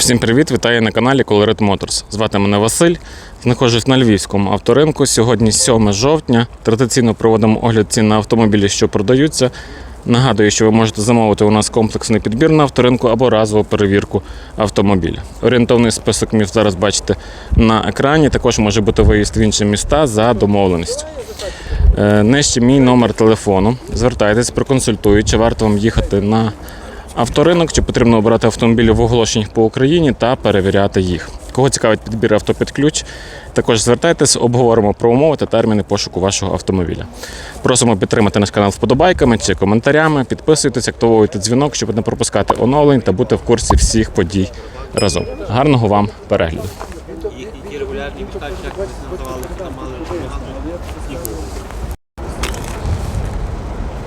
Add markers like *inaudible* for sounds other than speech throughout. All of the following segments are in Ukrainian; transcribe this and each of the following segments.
Всім привіт! Вітаю на каналі Colored Motors. Звати мене Василь. Знаходжусь на львівському авторинку. Сьогодні 7 жовтня. Традиційно проводимо огляд цін на автомобілі, що продаються. Нагадую, що ви можете замовити у нас комплексний підбір на авторинку або разову перевірку автомобіля. Орієнтовний список міст зараз бачите на екрані. Також може бути виїзд в інші міста за домовленістю. Е, Нижче мій номер телефону. Звертайтесь, проконсультую, чи варто вам їхати на авторинок, чи потрібно обирати автомобілі в оголошеннях по Україні та перевіряти їх. Кого цікавить підбір авто під ключ, також звертайтесь, обговоримо про умови та терміни пошуку вашого автомобіля. Просимо підтримати наш канал вподобайками чи коментарями. Підписуйтесь, активовуйте дзвінок, щоб не пропускати оновлень та бути в курсі всіх подій разом. Гарного вам перегляду! Їх ті регулярні.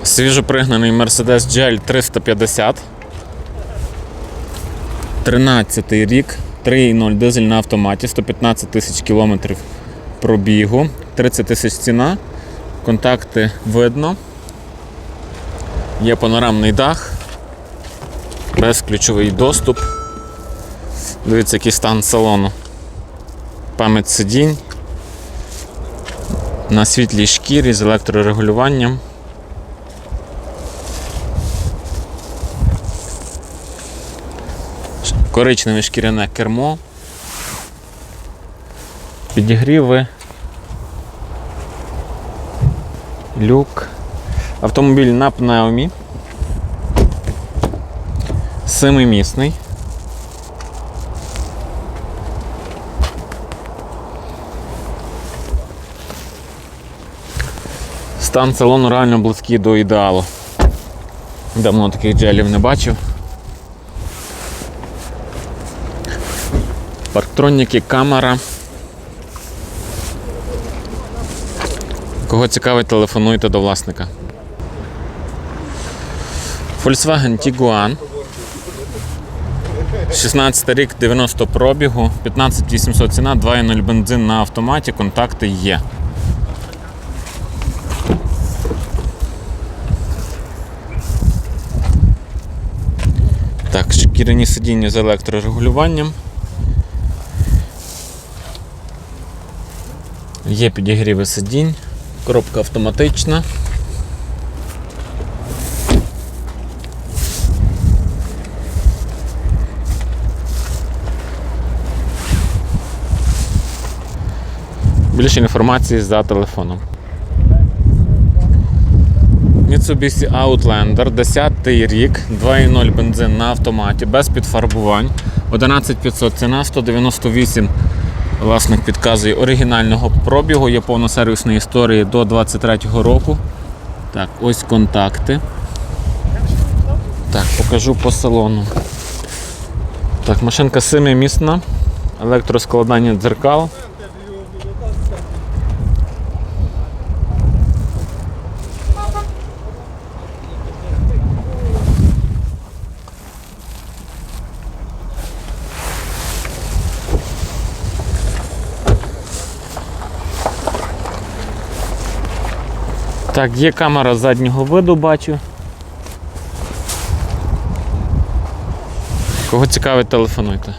Свіжопригнаний Mercedes GL 350. 13 рік, 3.0 дизель на автоматі, 115 тисяч кілометрів пробігу, 30 тисяч ціна. Контакти видно. Є панорамний дах, безключовий доступ. Дивіться, який стан салону. Пам'ять сидінь. На світлій шкірі з електрорегулюванням. Коричневе шкіряне кермо, підігріви, люк, автомобіль на пневмі, семимісний. Стан салону реально близький до ідеалу. Давно таких джелів не бачив. Парктроніки, камера. Кого цікавить, телефонуйте до власника. Volkswagen Tiguan. 16 рік, 90 пробігу, 15800 ціна, 2.0 бензин на автоматі, контакти є. Так, шкіряні сидіння з електрорегулюванням. Є підігріви сидінь, коробка автоматична. Більше інформації за телефоном. Mitsubishi Outlander, 10 рік, 2.0 бензин на автоматі, без підфарбувань. 11500 ціна, 198 Власник підказує оригінального пробігу, є повносервісної історії до 23-го року. Так, ось контакти. Так, покажу по салону. Так, машинка семимісна, електроскладання дзеркал. Так, є камера заднього виду, бачу. Кого цікавить, телефонуйте.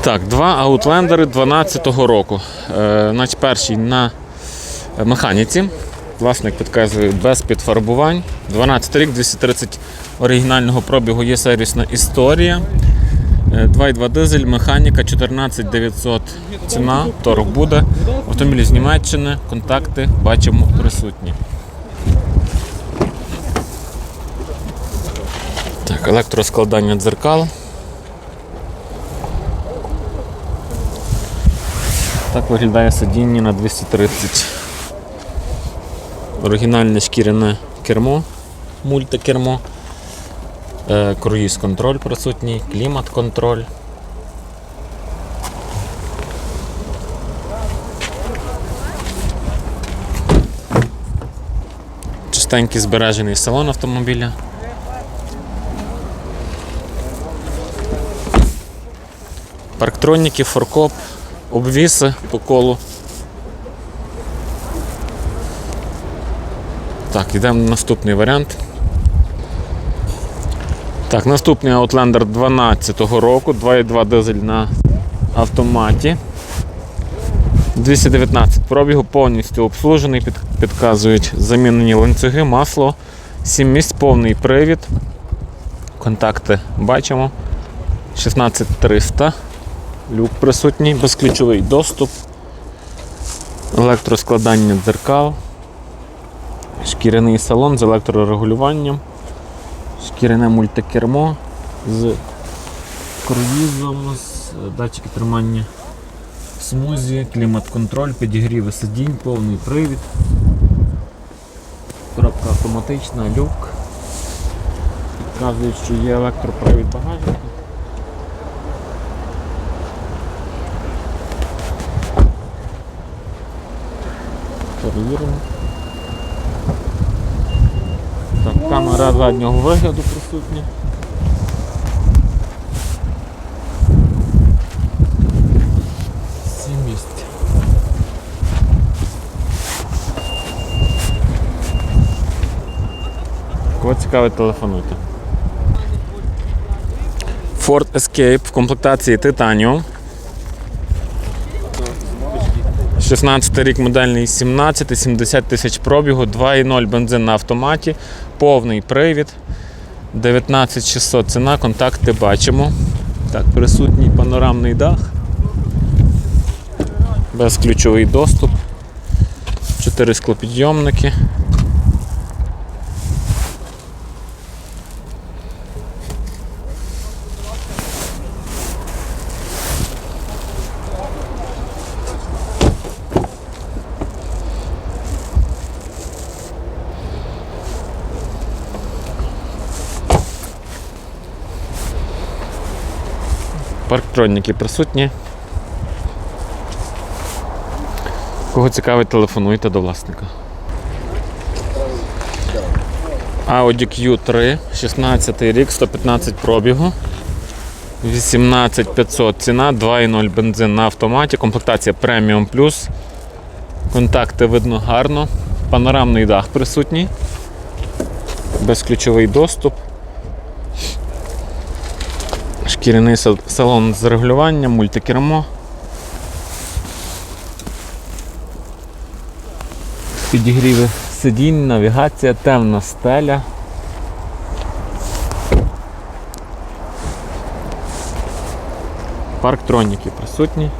Так, два аутлендери 12-го року. Е, значить, перший на механіці. Власник підказує без підфарбувань. 12 рік, 230 оригінального пробігу є сервісна історія. Е, 2,2 дизель, механіка 14900 ціна, торг буде. Автомобіль з Німеччини, контакти бачимо присутні. Так, електроскладання дзеркал. Так виглядає сидіння на 230. Оригінальне шкіряне кермо, мультикермо. Е, Круїз контроль присутній, клімат контроль. Чистенький збережений салон автомобіля. Парктроніки, форкоп, обвіси по колу. Так, йдемо на наступний варіант. Так, наступний Outlander 12 року, 2.2 дизель на автоматі. 219 пробігу, повністю обслужений, під, підказують замінені ланцюги, масло, 7 місць, повний привід. Контакти бачимо. 16300. Люк присутній, безключовий доступ, електроскладання дзеркал, шкіряний салон з електрорегулюванням, шкіряне мультикермо з круїзом, з датчики тримання смузі, клімат-контроль, підігріви сидінь, повний привід. Коробка автоматична, люк. Підказують, що є електропривід багажника. Перевіримо. Так, камера заднього вигляду присутня. Сім. Кого цікавить, телефонуйте. Ford Escape в комплектації Titanium. 16 рік модельний 17, 70 тисяч пробігу, 2,0 бензин на автоматі, повний привід, 19600 ціна, контакти бачимо. Так, присутній панорамний дах, безключовий доступ, 4 склопідйомники. Парктроніки присутні. Кого цікавить, телефонуйте до власника. Audi Q3, 16 рік, 115 пробігу. 18500 ціна, 2,0 бензин на автоматі, комплектація Premium Plus. Контакти видно гарно. Панорамний дах присутній. Безключовий доступ. Шкіряний салон з регулюванням, мультикермо. Підігріви сидінь, навігація, темна стеля. Парктроніки присутні.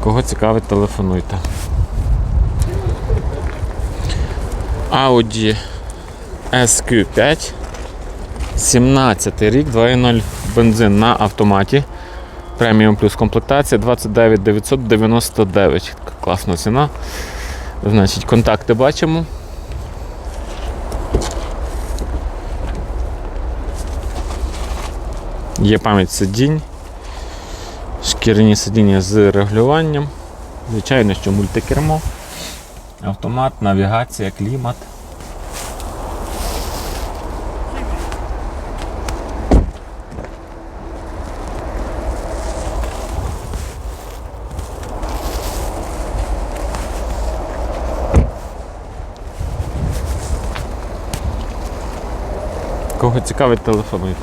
Кого цікавить, телефонуйте. Audi SQ5. 17 рік, 2.0 бензин на автоматі. Преміум плюс комплектація 29 999. Класна ціна. Значить, контакти бачимо. Є пам'ять сидінь. Шкіряні сидіння з регулюванням. Звичайно, що мультикермо, автомат, навігація, клімат. Кого цікавить, телефонуйте.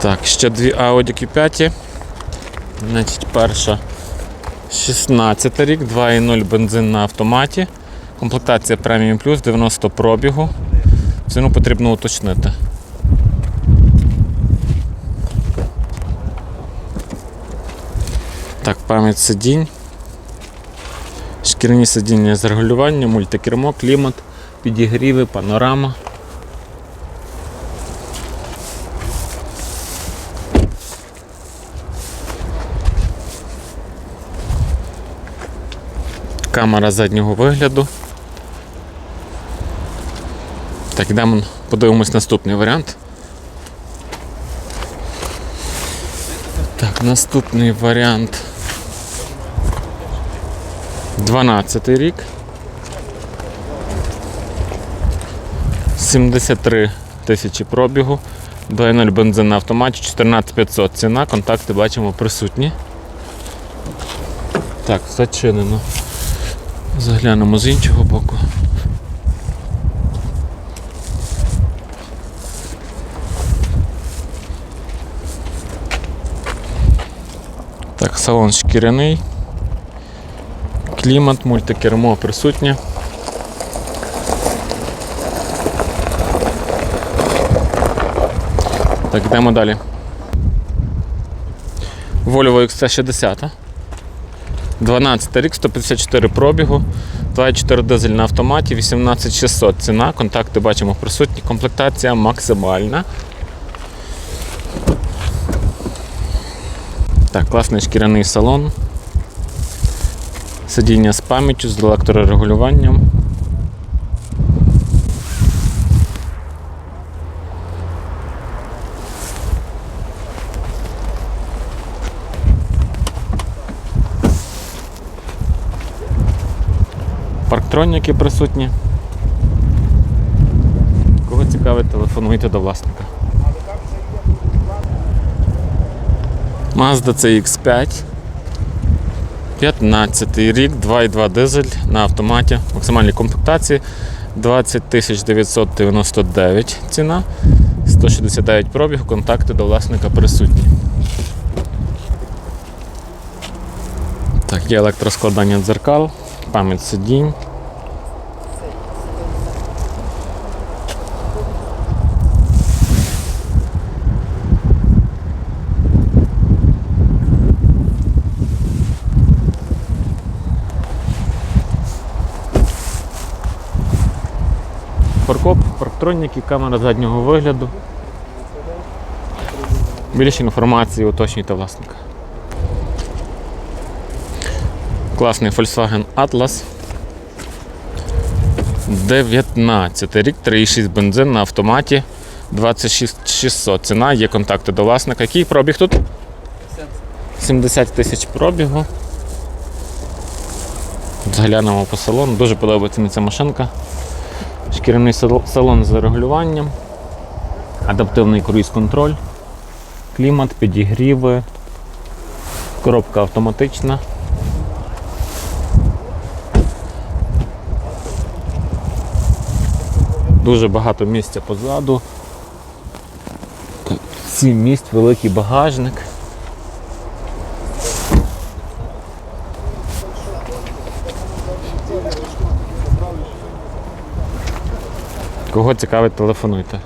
Так, ще дві Audi Q5. Значить, перша 16 рік, 2.0 бензин на автоматі. Комплектація Premium Plus, 90 пробігу. Ціну потрібно уточнити. Так, пам'ять сидінь. Шкіряні сидіння з регулюванням, мультикермо, клімат, підігріви, панорама. Камера заднього вигляду. Так, йдемо, подивимось наступний варіант. Так, наступний варіант. 12 рік. 73 тисячі пробігу, 2.0 бензин на автоматі, 14500 ціна, контакти бачимо присутні. Так, зачинено. Заглянемо з іншого боку. Так, салон шкіряний, клімат, мультикермо присутнє. Так, йдемо далі. Volvo XC60. 12 рік, 154 пробігу, 2,4 дизель на автоматі, 18600 ціна. Контакти бачимо присутні. Комплектація максимальна. Так, класний шкіряний салон. Сидіння з пам'яттю, з електрорегулюванням. Парктроніки присутні. Кого цікавить, телефонуйте до власника. Mazda CX5. 15 рік, 2,2 дизель на автоматі, максимальній комплектації 20 999 ціна, 169 пробіг, контакти до власника присутні. Так, є електроскладання дзеркал, пам'ять сидінь. Паркоп, парктроніки, камера заднього вигляду. Більше інформації уточнюйте власника. Класний Volkswagen Atlas. 19 рік, 3,6 бензин на автоматі. 26600 ціна, є контакти до власника. Який пробіг тут? 70 тисяч пробігу. Заглянемо по салону. Дуже подобається мені ця машинка. Шкіряний салон з регулюванням, адаптивний круїз-контроль, клімат, підігріви, коробка автоматична. Дуже багато місця позаду. Сім місць, великий багажник. Кого цікавить, телефонуйте.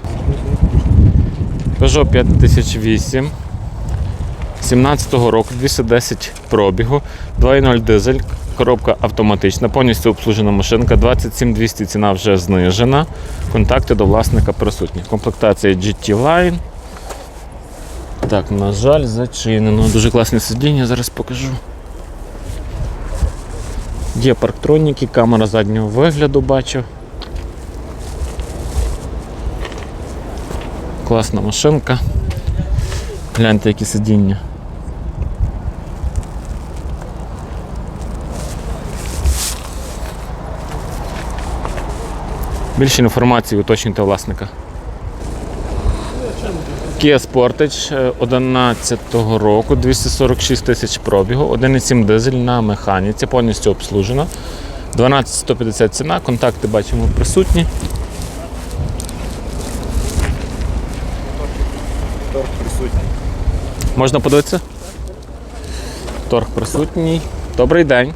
Peugeot 5008. 17-го року 210 пробігу, 2.0 дизель, коробка автоматична, повністю обслужена машинка, 27200 ціна вже знижена. Контакти до власника присутні. Комплектація GT Line. Так, на жаль, зачинено. Дуже класне сидіння, зараз покажу. Є парктроніки, камера заднього вигляду бачу. Класна машинка. Гляньте, які сидіння. Більше інформації уточнюйте власника. Kia Sportage 11 року, 246 тисяч пробігу, 1,7 дизель на механіці, повністю обслужена. 12150 ціна, контакти бачимо присутні. Торг присутній. Можна подивитися? Торг присутній. Добрий день.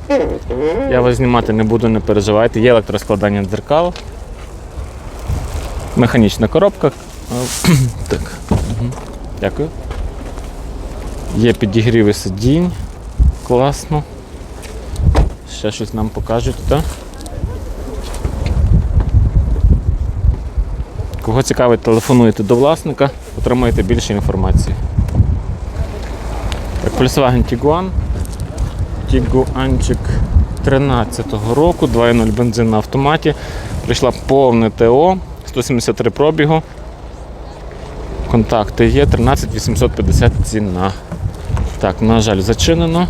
Я вас знімати не буду, не переживайте. Є електроскладання дзеркал. Механічна коробка. *clears throat* Так. Дякую. Є підігріви сидінь. Класно. Ще щось нам покажуть, так? Кого цікавить, телефонуйте до власника, отримаєте більше інформації. Так, Volkswagen Tiguan. Тігуанчик 13-го року, 2.0 бензин на автоматі. Прийшла повне ТО, 173 пробігу. Контакти є, 13 850 ціна. Так, на жаль, зачинено.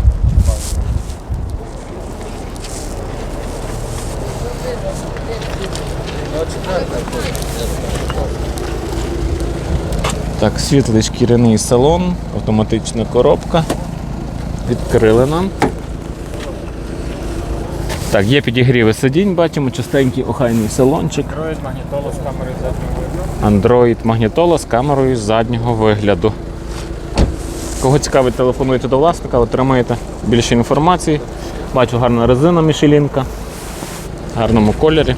Так, світлий шкіряний салон, автоматична коробка. Відкрили нам. Так, є підігріви сидінь, бачимо, частенький охайний салончик. Android, магнітола з камерою заднього вигляду. Android магнітола з камерою заднього вигляду. Кого цікавить, телефонуйте до власника, отримаєте більше інформації. Бачу гарна резина Мішелінка, в гарному кольорі.